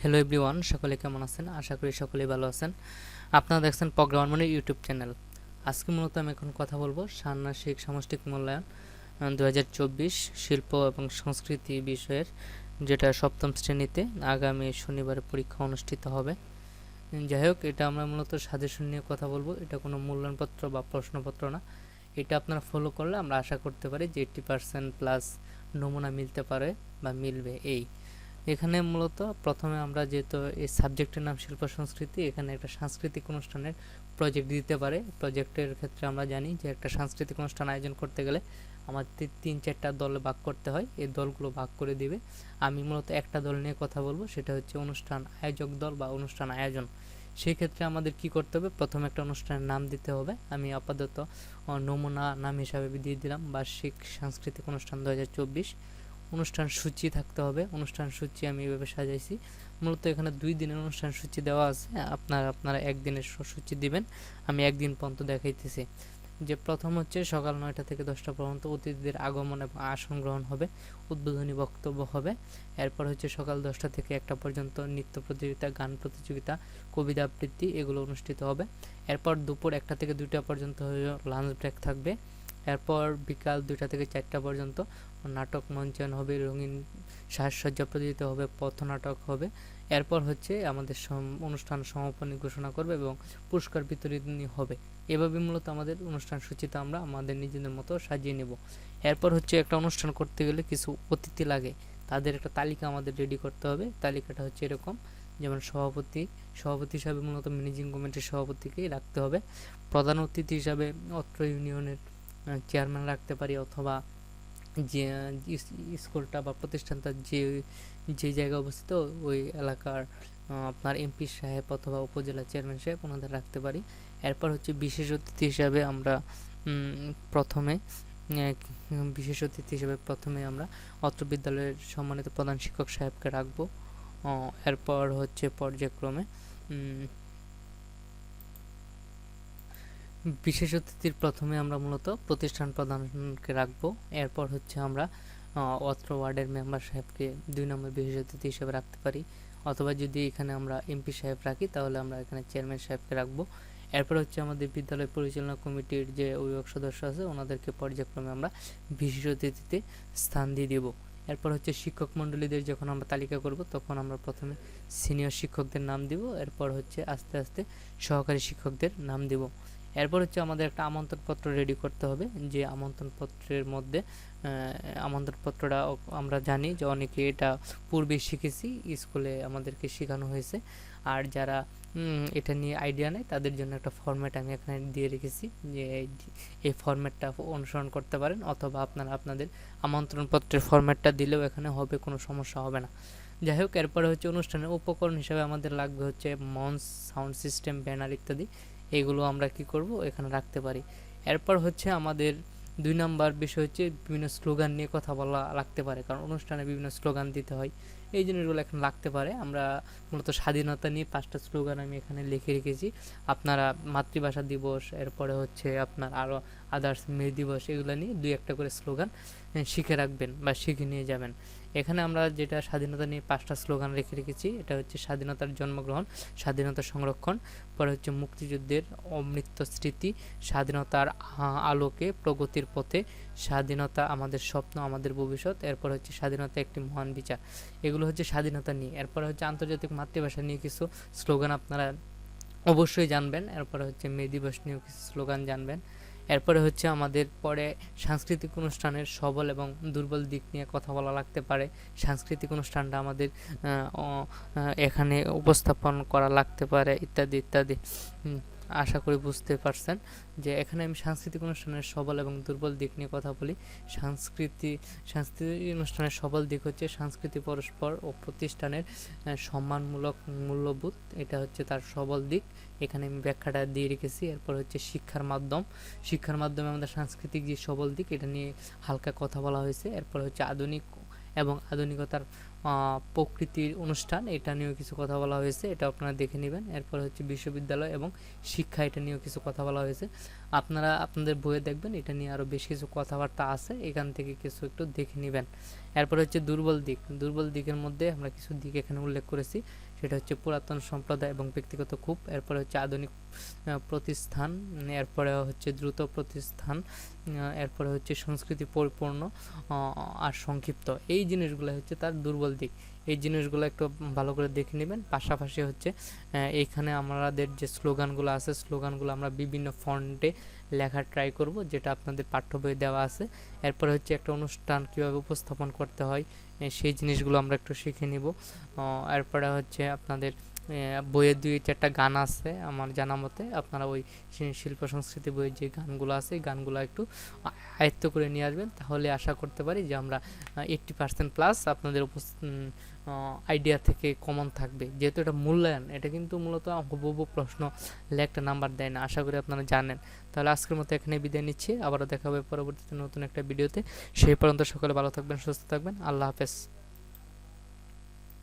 Hello everyone সকলে কেমন আছেন? আশা করি সকলেই ভালো আছেন। আপনারা দেখছেন প্রোগ্রাম মনির ইউটিউব চ্যানেল আজকে মূলত আমি এখন কথা বলব ষান্মাসিক সামষ্টিক মূল্যায়ন দু হাজার চব্বিশ শিল্প এবং সংস্কৃতি বিষয়ের, যেটা সপ্তম শ্রেণীতে আগামী শনিবারে পরীক্ষা অনুষ্ঠিত হবে। যাই হোক, এটা আমরা মূলত সাজেশন নিয়ে কথা বলব। এটা কোনো মূল্যায়নপত্র বা প্রশ্নপত্র না। এটা আপনারা ফলো করলে আমরা আশা করতে পারি যে এইট্টি পার্সেন্ট প্লাস নমুনা মিলতে পারে বা মিলবে এই। এখানে মূলত প্রথমে আমরা যেহেতু এই সাবজেক্টের নাম শিল্প সংস্কৃতি, এখানে একটা সাংস্কৃতিক অনুষ্ঠানের প্রজেক্ট দিতে পারে। প্রজেক্টের ক্ষেত্রে আমরা জানি যে একটা সাংস্কৃতিক অনুষ্ঠান আয়োজন করতে গেলে আমাদের তিন চারটা দলে ভাগ করতে হয়। এই দলগুলো ভাগ করে দিবে। আমি মূলত একটা দল নিয়ে কথা বলব, সেটা হচ্ছে অনুষ্ঠান আয়োজক দল বা অনুষ্ঠান আয়োজন। সেই ক্ষেত্রে আমাদের কি করতে হবে? প্রথমে একটা অনুষ্ঠানের নাম দিতে হবে। আমি আপাতত নমুনা নাম হিসাবে দিয়ে দিলাম। বার্ষিক সাংস্কৃতিক অনুষ্ঠান দু হাজার চব্বিশ। অনুষ্ঠান সূচি থাকতে হবে। অনুষ্ঠান সূচি আমি এভাবে সাজাইছি। মূলত এখানে দুই দিনের অনুষ্ঠান সূচি দেওয়া আছে। আপনারা আপনারা একদিনের সূচি দিবেন। আমি একদিন পর্যন্ত দেখাইতেছি। যে প্রথম হচ্ছে সকাল নয়টা থেকে দশটা পর্যন্ত অতিথিদের আগমন এবং আসন গ্রহণ হবে, উদ্বোধনী বক্তব্য হবে। এরপর হচ্ছে সকাল দশটা থেকে একটা পর্যন্ত নৃত্য প্রতিযোগিতা, গান প্রতিযোগিতা, কবিতা আবৃত্তি, এগুলো অনুষ্ঠিত হবে। এরপর দুপুর একটা থেকে দুইটা পর্যন্ত লাঞ্চ ব্রেক থাকবে। এরপর বিকাল দুইটা থেকে চারটা পর্যন্ত নাটক মঞ্চায়ন হবে, রঙিন সাজসজ্জা প্রতিযোগিতা হবে, পথনাটক হবে। এরপর হচ্ছে আমাদের অনুষ্ঠান সমাপনী ঘোষণা করবে এবং পুরস্কার বিতরণী হবে। এভাবে মূলত আমাদের অনুষ্ঠান সূচিতে আমরা আমাদের নিজেদের মতো সাজিয়ে নেব। এরপর হচ্ছে একটা অনুষ্ঠান করতে গেলে কিছু অতিথি লাগে। তাদের একটা তালিকা আমাদের রেডি করতে হবে। তালিকাটা হচ্ছে এরকম, যেমন সভাপতি সভাপতি হিসাবে মূলত ম্যানেজিং কমিটির সভাপতিকেই রাখতে হবে। প্রধান অতিথি হিসাবে অত্র ইউনিয়নের চেয়ারম্যান রাখতে পারি অথবা যে স্কুলটা বা প্রতিষ্ঠানটা যে যে জায়গায় অবস্থিত, ওই এলাকার আপনার এমপি সাহেব অথবা উপজেলা চেয়ারম্যান সাহেব ওনাদের রাখতে পারি। এরপর হচ্ছে বিশেষ অতিথি হিসাবে আমরা প্রথমে বিশেষ অতিথি হিসেবে প্রথমে আমরা অত্র বিদ্যালয়ের সম্মানিত প্রধান শিক্ষক সাহেবকে রাখব। এরপর হচ্ছে পর্যায়ক্রমে বিশেষ অতিথির প্রথমে আমরা মূলত প্রতিষ্ঠান প্রধানকে রাখব। এরপর হচ্ছে আমরা অত্র ওয়ার্ডের মেম্বার সাহেবকে দুই নম্বর বিশেষ অতিথি হিসেবে রাখতে পারি। অথবা যদি এখানে আমরা এমপি সাহেব রাখি, তাহলে আমরা এখানে চেয়ারম্যান সাহেবকে রাখব। এরপর হচ্ছে আমাদের বিদ্যালয় পরিচালনা কমিটির যে অভিভাবক সদস্য আছে, ওনাদেরকে পর্যায়ক্রমে আমরা বিশেষ অতিথিতে স্থান দিয়ে দেবো। এরপর হচ্ছে শিক্ষক মণ্ডলীদের যখন আমরা তালিকা করব, তখন আমরা প্রথমে সিনিয়র শিক্ষকদের নাম দিব। এরপর হচ্ছে আস্তে আস্তে সহকারী শিক্ষকদের নাম দিব। এরপর হচ্ছে আমাদের একটা আমন্ত্রণপত্র রেডি করতে হবে, যে আমন্ত্রণপত্রের মধ্যে আমন্ত্রণপত্রটা আমরা জানি যে অনেকে এটা পূর্বে শিখেছি, স্কুলে আমাদেরকে শেখানো হয়েছে। আর যারা এটা নিয়ে আইডিয়া নেই তাদের জন্য একটা ফর্ম্যাট আমি এখানে দিয়ে রেখেছি, যে এই ফর্ম্যাটটা অনুসরণ করতে পারেন, অথবা আপনারা আপনাদের আমন্ত্রণপত্রের ফর্ম্যাটটা দিলেও এখানে হবে, কোনো সমস্যা হবে না। যাই হোক, এরপরে হচ্ছে অনুষ্ঠানের উপকরণ হিসাবে আমাদের লাগবে হচ্ছে মঞ্চ সাউন্ড সিস্টেম ব্যানার ইত্যাদি। এগুলো আমরা কি করব? এখানে রাখতে পারি। এরপর হচ্ছে আমাদের দুই নাম্বার বিষয় হচ্ছে বিভিন্ন স্লোগান নিয়ে কথা বলা, রাখতে পারে। কারণ অনুষ্ঠানে বিভিন্ন স্লোগান দিতে হয়। এই জিনিসগুলো এখানে লাগতে পারে। আমরা মূলত স্বাধীনতা নিয়ে পাঁচটা স্লোগান আমি এখানে লিখে রেখেছি। আপনারা মাতৃভাষা দিবস, এরপরে হচ্ছে আপনার আরও আদার্স মে দিবস, এগুলো নিয়ে দুই একটা করে স্লোগান শিখে রাখবেন বা শিখে নিয়ে যাবেন। এখানে আমরা যেটা স্বাধীনতা নিয়ে পাঁচটা স্লোগান রেখে রেখেছি, এটা হচ্ছে স্বাধীনতার জন্মগ্রহণ, স্বাধীনতা সংরক্ষণ, পরে হচ্ছে মুক্তিযুদ্ধের অমৃত স্মৃতি, স্বাধীনতার আলোকে, প্রগতির পথে, স্বাধীনতা আমাদের স্বপ্ন, আমাদের ভবিষ্যৎ, এরপর হচ্ছে স্বাধীনতা একটি মহান বিচার। এগুলো হচ্ছে স্বাধীনতা নিয়ে। এরপরে হচ্ছে আন্তর্জাতিক মাতৃভাষা নিয়ে কিছু স্লোগান আপনারা অবশ্যই জানবেন। এরপরে হচ্ছে মে দিবস নিয়েও কিছু স্লোগান জানবেন। এরপরে হচ্ছে আমাদের পরে সাংস্কৃতিক অনুষ্ঠানের সবল এবং দুর্বল দিক নিয়ে কথা বলা লাগতে পারে। সাংস্কৃতিক অনুষ্ঠানটা আমাদের এখানে উপস্থাপন করা লাগতে পারে, ইত্যাদি ইত্যাদি। আশা করি বুঝতে পারছেন যে এখানে আমি সাংস্কৃতিক অনুষ্ঠানের সবল এবং দুর্বল দিক নিয়ে কথা বলি। সংস্কৃতি, সাংস্কৃতিক অনুষ্ঠানের সবল দিক হচ্ছে সংস্কৃতি পরস্পর ও প্রতিষ্ঠানের সম্মানমূলক মূল্যবোধ। এটা হচ্ছে তার সবল দিক। এখানে আমি ব্যাখ্যাটা দিয়ে রেখেছি। এরপর হচ্ছে শিক্ষার মাধ্যম। শিক্ষার মাধ্যমে আমাদের সাংস্কৃতিক যে সবল দিক, এটা নিয়ে হালকা কথা বলা হয়েছে। এরপর হচ্ছে আধুনিক এবং আধুনিকতার প্রকৃতির অনুষ্ঠান, এটা নিয়েও কিছু কথা বলা হয়েছে, এটা আপনারা দেখে নেবেন। এরপর হচ্ছে বিশ্ববিদ্যালয় এবং শিক্ষা, এটা নিয়েও কিছু কথা বলা হয়েছে। আপনারা, আপনাদের বইয়ে দেখবেন, এটা নিয়ে আরও বেশ কিছু কথাবার্তা আছে, এখান থেকে কিছু একটু দেখে নেবেন। এরপর হচ্ছে দুর্বল দিক। দুর্বল দিকের মধ্যে আমরা কিছু দিক এখানে উল্লেখ করেছি। সেটা হচ্ছে পুরাতন সম্প্রদায় এবং ব্যক্তিগত কূপ এরপরে হচ্ছে আধুনিক প্রতিষ্ঠান, এরপরে হচ্ছে দ্রুত প্রতিষ্ঠান এরপরে হচ্ছে সংস্কৃতি পরিপূর্ণ আর সংক্ষিপ্ত। এই জিনিসগুলো হচ্ছে তার দুর্বল দিক। এই জিনিসগুলো একটু ভালো করে দেখে নেবেন। পাশাপাশি হচ্ছে এইখানে আমাদের যে স্লোগানগুলো আছে, স্লোগানগুলো আমরা বিভিন্ন ফন্টে লেখার ট্রাই করব, যেটা আপনাদের পাঠ্য বইয়ে দেওয়া আছে। এরপরে হচ্ছে একটা অনুষ্ঠান কীভাবে উপস্থাপন করতে হয় সেই জিনিসগুলো আমরা একটু শিখে নিব। এরপরে হচ্ছে আপনাদের আহ, বইয়ে দুই চারটা গান আছে আমার জানা মতে। আপনারা ওই শিল্প সংস্কৃতি বইয়ের যে গানগুলো আছে গানগুলো একটু আয়ত্ত করে নিয়ে আসবেন। তাহলে আশা করতে পারি যে আমরা এইট্টি পার্সেন্ট প্লাস আপনাদের আইডিয়া থেকে কমন থাকবে। যেহেতু এটা মূল্যায়ন এটা কিন্তু মূলত হুবহু প্রশ্ন একটা নাম্বার দেয় না। আশা করি আপনারা জানেন। তাহলে আজকের মতো এখানে বিদায় নিচ্ছি। আবারও দেখা হবে পরবর্তীতে নতুন একটা ভিডিওতে। সেই পর্যন্ত সকলে ভালো থাকবেন সুস্থ থাকবেন। আল্লাহ হাফেজ।